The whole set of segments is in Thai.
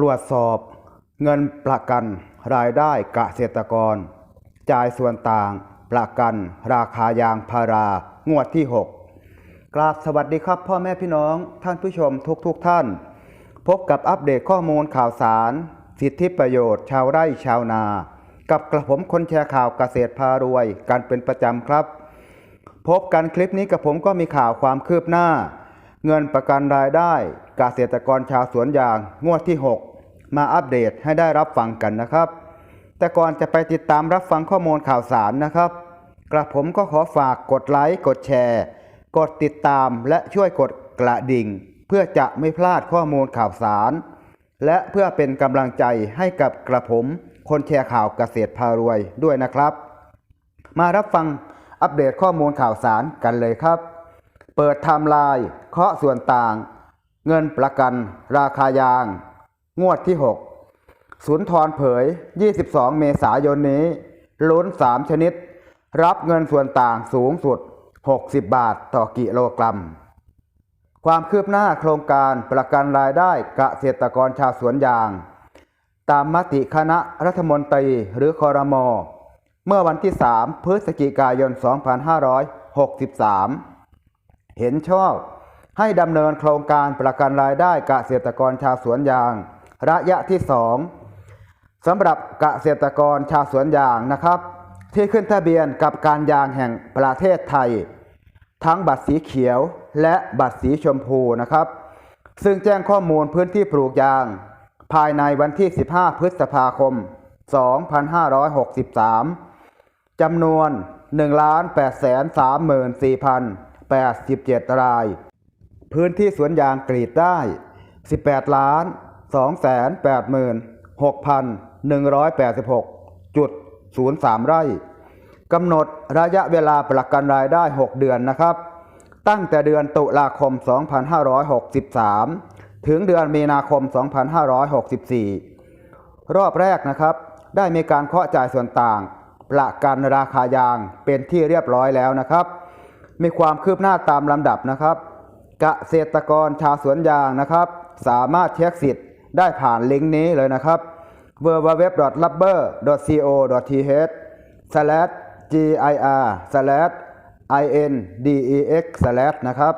ตรวจสอบ เงินประกันรายได้เกษตรกร จ่ายส่วนต่าง ประกัน ราคายางพารางวดที่ 6 กราบสวัสดีครับพ่อแม่พี่น้องท่านผู้ชมทุกทุกๆท่าน พบกับอัปเดตข้อมูลข่าวสาร สิทธิประโยชน์ชาวไร่ชาวนา กับกระผมคนแชร์ข่าวเกษตรพารวยกันเป็นประจำครับ พบกันคลิปนี้กับผมก็มีข่าวความคืบหน้า เงินประกันรายได้ กษตรกรชาวสวนยางงวดที่ 6 มาอัปเดตให้ได้รับฟังกันนะครับ แต่ก่อนจะไปติดตามรับฟังข้อมูลข่าวสารนะครับ กระผมก็ขอฝากกดไลค์กดแชร์ กดติดตามและช่วยกดกระดิ่ง เพื่อจะไม่พลาดข้อมูลข่าวสาร และเพื่อเป็นกำลังใจให้กับกระผมคนแชร์ข่าวเกษตรพารวยด้วยนะครับ มารับฟังอัปเดตข้อมูลข่าวสารกันเลยครับ เปิดไทม์ไลน์เคาะส่วนต่าง เงินประกัน ราคายาง งวดที่ 6 ศูนย์ทรเผย 22 เมษายนนี้ ลุ้น 3 ชนิด รับเงินส่วนต่างสูงสุด 60 บาทต่อกิโลกรัม ความคืบหน้าโครงการประกันรายได้เกษตรกรชาวสวนยาง ตามมติคณะรัฐมนตรีหรือคอรมอเมื่อวันที่ 3 พฤศจิกายน 2563 เห็นชอบ ให้ดำเนินโครงการประกันรายได้เกษตรกรชาวสวนยาง ระยะที่2สำหรับเกษตรกรชาวสวนยางนะครับ ที่ขึ้นทะเบียนกับการยางแห่งประเทศไทย ทั้งบัตรสีเขียวและบัตรสีชมพูนะครับ ซึ่งแจ้งข้อมูลพื้นที่ปลูกยาง ภายในวันที่ 15 พฤษภาคม 2563จำนวน 1,834,087 ราย พื้นที่สวนยางกรีดได้ 18ล้าน286,186.03 ไร่กำหนดระยะเวลาประกันรายได้ 6 เดือนนะครับ ตั้งแต่เดือนตุลาคม 2563 ถึงเดือนมีนาคม 2564 รอบแรกนะครับ ได้มีการเคาะจ่ายส่วนต่าง ประกันราคายางเป็นที่เรียบร้อยแล้วนะครับ มีความคืบหน้าตามลำดับนะครับ เกษตรกรชาวสวนยางนะครับ สามารถเช็คสิทธิ์ได้ผ่านลิงก์นี้เลยนะครับ www.rubber.co.th/gir/index นะครับ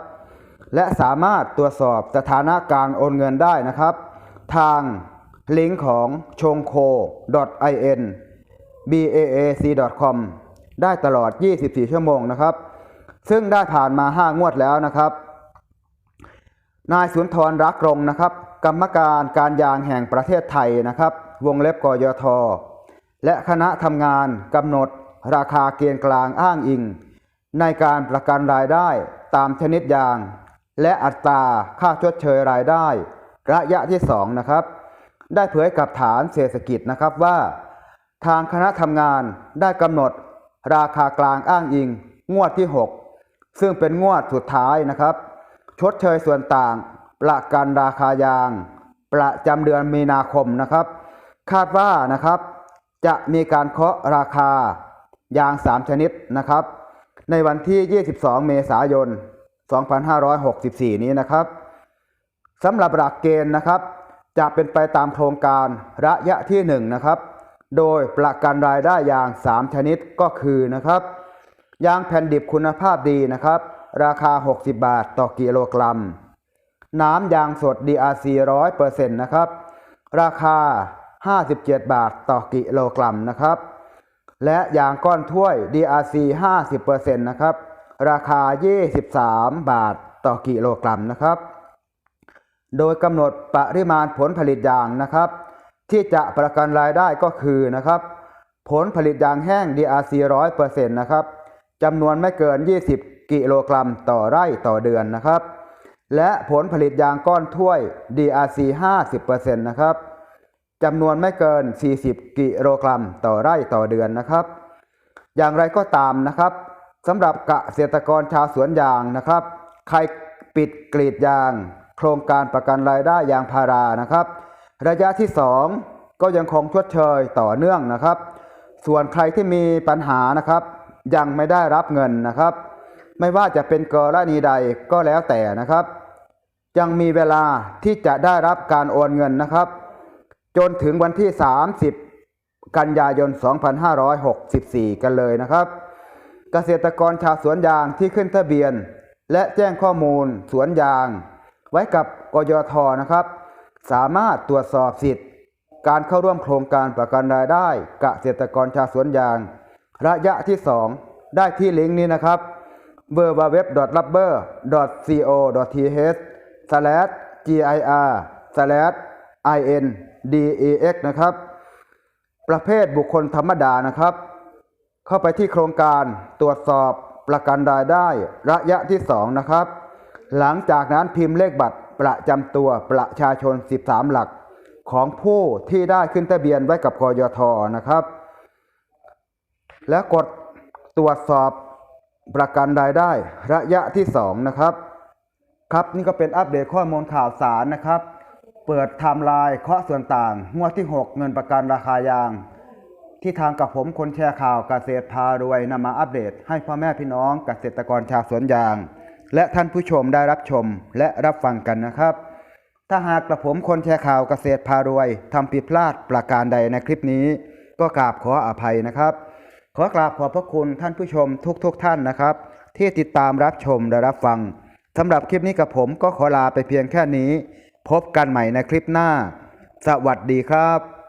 และสามารถตรวจสอบสถานะการโอนเงินได้นะครับ ทางลิงก์ของชงโค .in baac.com ได้ตลอด 24 ชั่วโมงนะครับ ซึ่งได้ผ่านมา 5 งวดแล้วนะครับ นายสุนทรรักรงนะครับ กรรมการการยางแห่งประเทศไทยนะครับ วงเล็บกยท และคณะทำงานกำหนดราคาเกณฑ์กลางอ้างอิง ในการประกันรายได้ตามชนิดยาง และอัตราค่าชดเชยรายได้ ระยะที่ 2 นะครับ ได้เผยกับฐานเศรษฐกิจนะครับว่า ทางคณะทำงานได้กำหนดราคากลางอ้างอิง งวดที่ 6 ซึ่งเป็นงวดสุดท้ายนะครับ ชดเชยส่วนต่าง ประกันราคายาง ประจำเดือนมีนาคมนะครับ คาดว่านะครับ จะมีการเคาะราคายาง 3 ชนิดนะครับ ในวันที่ 22 เมษายน 2564 นี้นะครับสำหรับหลักเกณฑ์นะครับ จะเป็นไปตามโครงการระยะที่ 1 นะครับ โดยประกันรายได้ยาง 3 ชนิดก็คือนะครับ ยางแผ่นดิบคุณภาพดีนะครับ ราคา 60 บาทต่อกิโลกรัม น้ำยางสด DRC 100%นะครับ ราคา 57 บาทต่อกิโลกรัมนะครับ และยางก้อนถ้วย DRC 50%นะครับ ราคา 23 บาทต่อกิโลกรัมนะครับ โดยกำหนดปริมาณผลผลิตยางนะครับ ที่จะประกันรายได้ก็คือนะครับ ผลผลิตยางแห้ง DRC 100%นะครับจำนวนไม่เกิน 20 กิโลกรัมต่อไร่ต่อเดือนนะครับ และผลผลิตยางก้อนถ้วย DRC 50%นะครับจำนวนไม่เกิน 40 กิโลกรัมต่อไร่ต่อเดือนนะครับ อย่างไรก็ตามนะครับสำหรับเกษตรกรชาวสวนยางนะครับ ใครปิดกรีดยาง โครงการประกันรายได้ยางพารานะครับ ระยะที่ 2 ก็ยังคงชดเชยต่อเนื่องนะครับ ส่วนใครที่มีปัญหานะครับ ยังไม่ได้รับเงินนะครับ ไม่ว่าจะเป็นกรณีใดก็แล้วแต่นะครับ ยังมีเวลาที่จะได้รับการโอนเงินนะครับ จนถึงวันที่ 30 กันยายน 2564 กันเลยนะครับ เกษตรกรชาวสวนยางที่ขึ้นทะเบียน และแจ้งข้อมูลสวนยาง ไว้กับกยทนะครับ สามารถตรวจสอบสิทธิ์ การเข้าร่วมโครงการประกันรายได้เกษตรกรชาวสวนยาง ระยะที่ 2 ได้ที่ลิงก์นี้นะครับ www.rubber.co.th/gir/index นะครับ ประเภทบุคคลธรรมดานะครับ เข้าไปที่โครงการตรวจสอบประกันรายได้ระยะที่ 2 นะครับ หลังจากนั้นพิมพ์เลขบัตรประจำตัวประชาชน 13 หลักของผู้ที่ได้ขึ้นทะเบียนไว้กับกยทนะครับ และกดตรวจสอบ ประกันรายได้ระยะที่ 2 นะครับ ครับนี่ก็เป็นอัปเดตข้อมูลข่าวสารนะครับ เปิดไทม์ไลน์เคาะส่วนต่างงวดที่ 6 เงินประกันราคายาง ที่ทางกับผมคนแชร์ข่าวเกษตรพารวยนำมาอัปเดต ให้พ่อแม่พี่น้องเกษตรกรชาวสวนยาง และท่านผู้ชมได้รับชมและรับฟังกันนะครับ ถ้าหากกระผมคนแชร์ข่าวเกษตรพารวยทำผิดพลาดประการใดในคลิปนี้ ก็กราบขออภัยนะครับ ขอกราบขอบพระคุณท่านผู้ชมทุกๆทท่านนะครับ ที่ติดตามรับชมและรับฟังสำหรับคลิปนี้กับผมก็ขอลาไปเพียงแค่นี้ พบกันใหม่ในคลิปหน้า สวัสดีครับ